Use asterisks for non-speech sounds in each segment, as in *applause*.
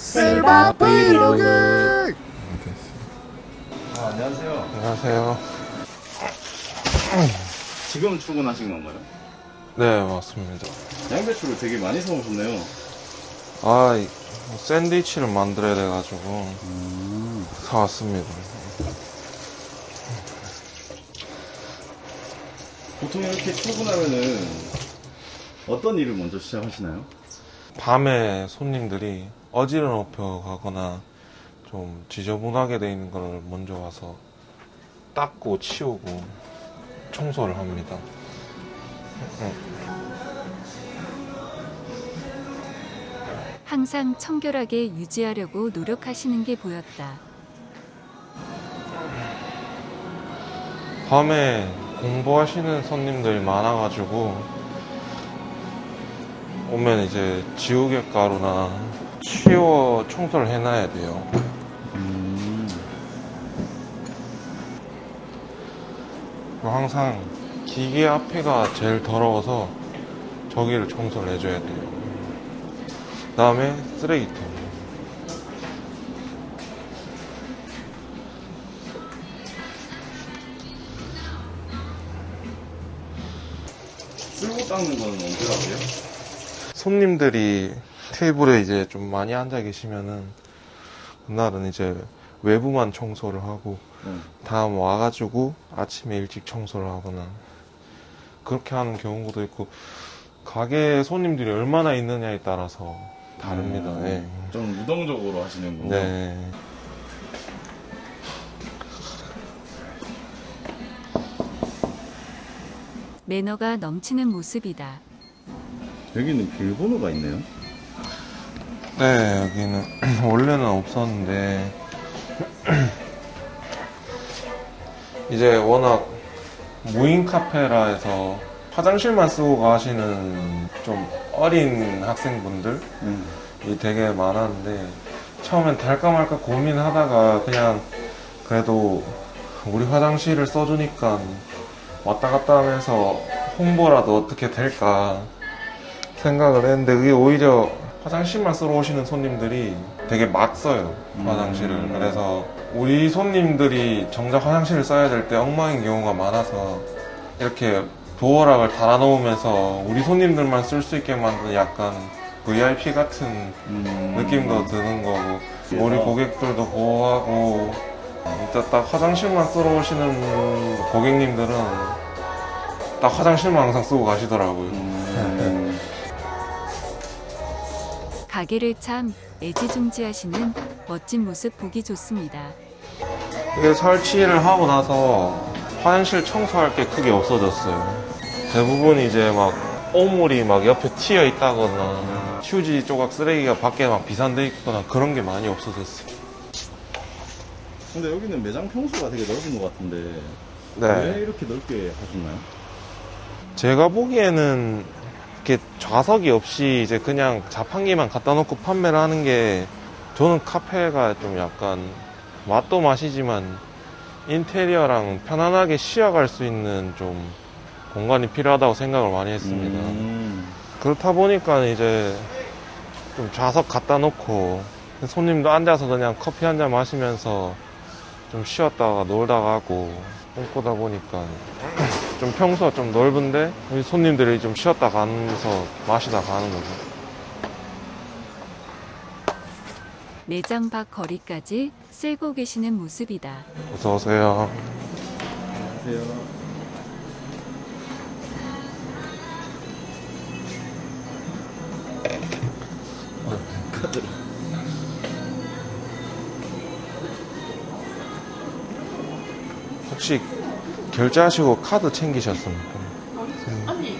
셀바 브이로그 아, 안녕하세요. 안녕하세요. 지금 출근하신 건가요? 네, 맞습니다. 양배추를 되게 많이 사오셨네요. 아, 이 샌드위치를 만들어야 돼가지고 사왔습니다. 보통 이렇게 출근하면은 어떤 일을 먼저 시작하시나요? 밤에 손님들이 어지러워 가거나 좀 지저분하게 돼 있는 걸 먼저 와서 닦고 치우고 청소를 합니다. 항상 청결하게 유지하려고 노력하시는 게 보였다. 밤에 공부하시는 손님들이 많아가지고 오면 이제 지우개 가루나 치워 청소를 해놔야 돼요. 음. 항상 기계 앞에가 제일 더러워서 저기를 청소를 해줘야 돼요. 그 다음에 쓰레기통. 쓸고 닦는 거는 언제 하세요? 손님들이 테이블에 이제 좀 많이 앉아 계시면은 그날은 이제 외부만 청소를 하고 네. 다음 와가지고 아침에 일찍 청소를 하거나 그렇게 하는 경우도 있고 가게 손님들이 얼마나 있느냐에 따라서 다릅니다. 음, 네. 좀 유동적으로 하시는군요. 네. 매너가 넘치는 모습이다. 여기는 비밀번호가 있네요. 네, 여기는 *clears throat* 원래는 없었는데 *clears throat* 이제 워낙 무인 카페라 해서 화장실만 쓰고 가시는 좀 어린 학생분들이 음. 되게 많았는데 처음엔 달까 말까 고민하다가 그냥 그래도 우리 화장실을 써주니까 왔다 갔다 하면서 홍보라도 어떻게 될까 생각을 했는데 그게 오히려 화장실만 쓰러 오시는 손님들이 되게 막 써요 화장실을 음. 그래서 우리 손님들이 정작 화장실을 써야 될 때 엉망인 경우가 많아서 이렇게 도어락을 달아놓으면서 우리 손님들만 쓸 수 있게 만드는 약간 VIP 같은 음. 느낌도 드는 거고 우리 고객들도 보호하고 일단 딱 화장실만 쓰러 오시는 고객님들은 딱 화장실만 항상 쓰고 가시더라고요 음. 가게를 참 애지중지하시는 멋진 모습 보기 좋습니다. 이게 설치를 하고 나서 화장실 청소할 게 크게 없어졌어요. 대부분 이제 막 오물이 막 옆에 튀어 있다거나 휴지 조각 쓰레기가 밖에 막 비산돼 있거나 그런 게 많이 없어졌어요. 근데 여기는 매장 평수가 되게 넓은 것 같은데 네. 왜 이렇게 넓게 하셨나요? 제가 보기에는 이렇게 좌석이 없이 이제 그냥 자판기만 갖다 놓고 판매를 하는 게 저는 카페가 좀 약간 맛도 맛이지만 인테리어랑 편안하게 쉬어갈 수 있는 좀 공간이 필요하다고 생각을 많이 했습니다. 음. 그렇다 보니까 이제 좀 좌석 갖다 놓고 손님도 앉아서 그냥 커피 한 잔 마시면서 좀 쉬었다가 놀다가 하고 꿈꾸다 보니까 좀 평수가 좀 넓은데 손님들이 좀 쉬었다 가면서 마시다 가는 거죠. 매장 밖 거리까지 쓸고 계시는 모습이다. 어서 오세요. 안녕하세요. 혹시 결제하시고 카드 챙기셨습니까? 언니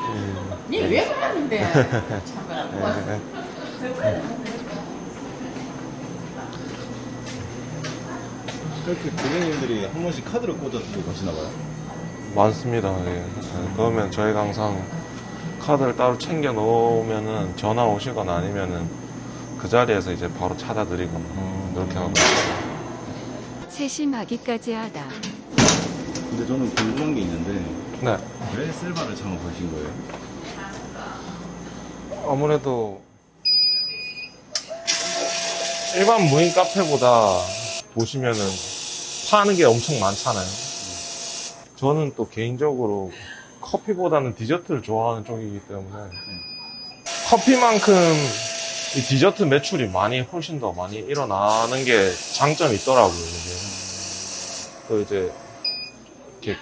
음, 니왜 그러는데 참아 네. 이렇게 고객님들이 한 번씩 카드를 꽂아주고 가시나 봐요? 많습니다. 예. 네, 그러면 저희가 항상 카드를 따로 챙겨 놓으면은 전화 오시거나 아니면은 그 자리에서 이제 바로 찾아드리거나 그렇게 하고 세심하기까지 하다. 근데 저는 궁금한 게 있는데 네 왜 셀바를 창업하신 거예요? 아무래도 일반 무인 카페보다 보시면은 파는 게 엄청 많잖아요. 저는 또 개인적으로 커피보다는 디저트를 좋아하는 쪽이기 때문에 커피만큼 이 디저트 매출이 많이 훨씬 더 많이 일어나는 게 장점이 있더라고요. 이게. 또 이제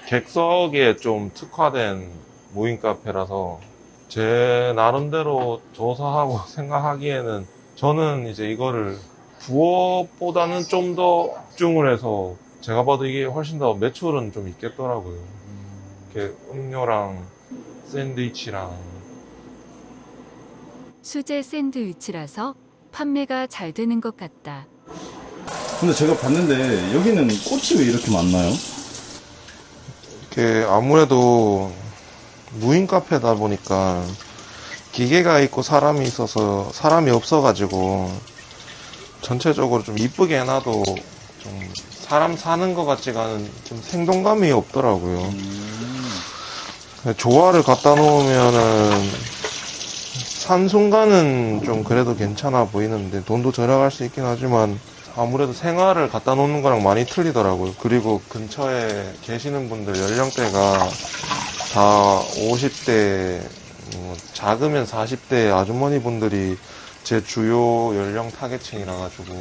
객석에 좀 특화된 무인 카페라서 제 나름대로 조사하고 *laughs* 생각하기에는 저는 이제 이거를 부업보다는 좀 더 집중을 해서 제가 봐도 이게 훨씬 더 매출은 좀 있겠더라고요. 이렇게 음료랑 샌드위치랑 수제 샌드위치라서 판매가 잘 되는 것 같다. 근데 제가 봤는데 여기는 꽃이 왜 이렇게 많나요? 이렇게 아무래도 무인 카페다 보니까 기계가 있고 사람이 있어서 사람이 없어가지고 전체적으로 좀 이쁘게 해놔도 좀 사람 사는 것 같지가 않은 좀 생동감이 없더라고요. 조화를 갖다 놓으면은 산 순간은 좀 그래도 괜찮아 보이는데 돈도 절약할 수 있긴 하지만 아무래도 생활을 갖다 놓는 거랑 많이 틀리더라고요. 그리고 근처에 계시는 분들 연령대가 다 50대, 뭐 작으면 40대 아주머니 분들이 제 주요 연령 타겟층이라 가지고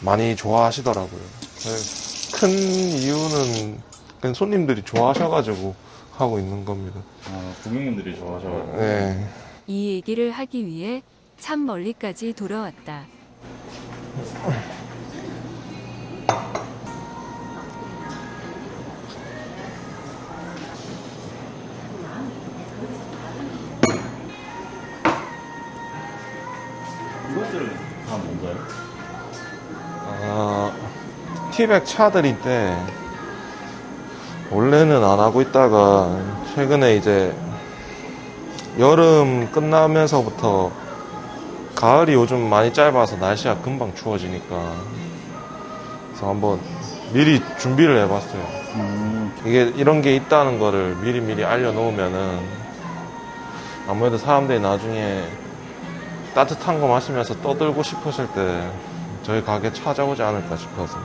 많이 좋아하시더라고요. 네, 큰 이유는 그냥 손님들이 좋아하셔가지고 하고 있는 겁니다. 아, 고객님들이 좋아하셔가지고. 네. 이 얘기를 하기 위해 참 멀리까지 돌아왔다. 이것들은 다 뭔가요? 아, 티백 차들인데, 원래는 안 하고 있다가, 최근에 이제, 여름 끝나면서부터, 가을이 요즘 많이 짧아서 날씨가 금방 추워지니까, 그래서 한번 미리 준비를 해봤어요. 음, 이게 이런 게 있다는 거를 미리 미리 알려놓으면은, 아무래도 사람들이 나중에 따뜻한 거 마시면서 떠들고 싶으실 때, 저희 가게 찾아오지 않을까 싶어서.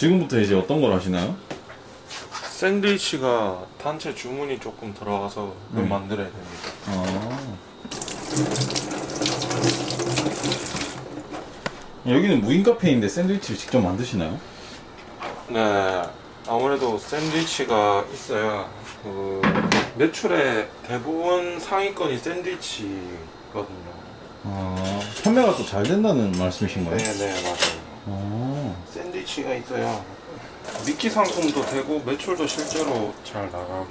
지금부터 이제 어떤 걸 하시나요? 샌드위치가 단체 주문이 조금 들어가서 그걸 음. 만들어야 됩니다. 아. 여기는 무인 카페인데 샌드위치를 직접 만드시나요? 네, 아무래도 샌드위치가 있어야 그 매출의 대부분 상위권이 샌드위치거든요. 아, 판매가 또 잘 된다는 말씀이신 거예요? 네, 네, 맞아요. 아, 샌드위치가 있어야 미끼 상품도 되고 매출도 실제로 잘 나가고.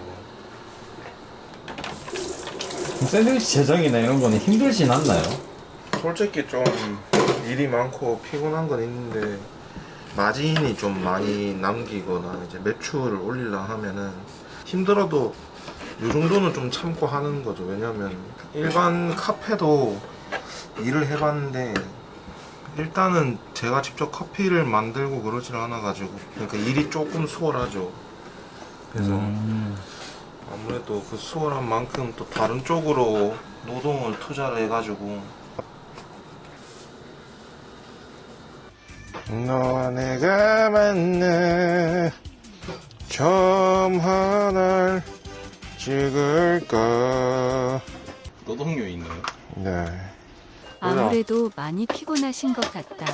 샌드위치 제작이나 이런 거는 힘들진 않나요? 솔직히 좀 일이 많고 피곤한 건 있는데 마진이 좀 많이 남기거나 이제 매출을 올리려 하면은 힘들어도 이 정도는 좀 참고 하는 거죠. 왜냐면 일반 카페도 일을 해봤는데 일단은 제가 직접 커피를 만들고 그러질 않아 가지고 그러니까 일이 조금 수월하죠. 그래서 음. 아무래도 그 수월한 만큼 또 다른 쪽으로 노동을 투자를 해가지고 너와 내가 만나 처음 하나를 찍을까 노동요 있나요? 네 아무래도 많이 피곤하신 것 같다.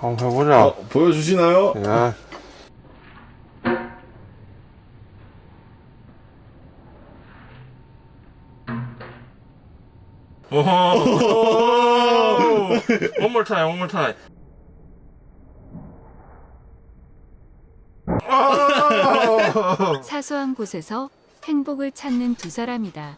한번 해보자 어, 보여주시나요? 야. 오호. *laughs* one more time, one more time. 사소한 곳에서 행복을 찾는 두 사람이다.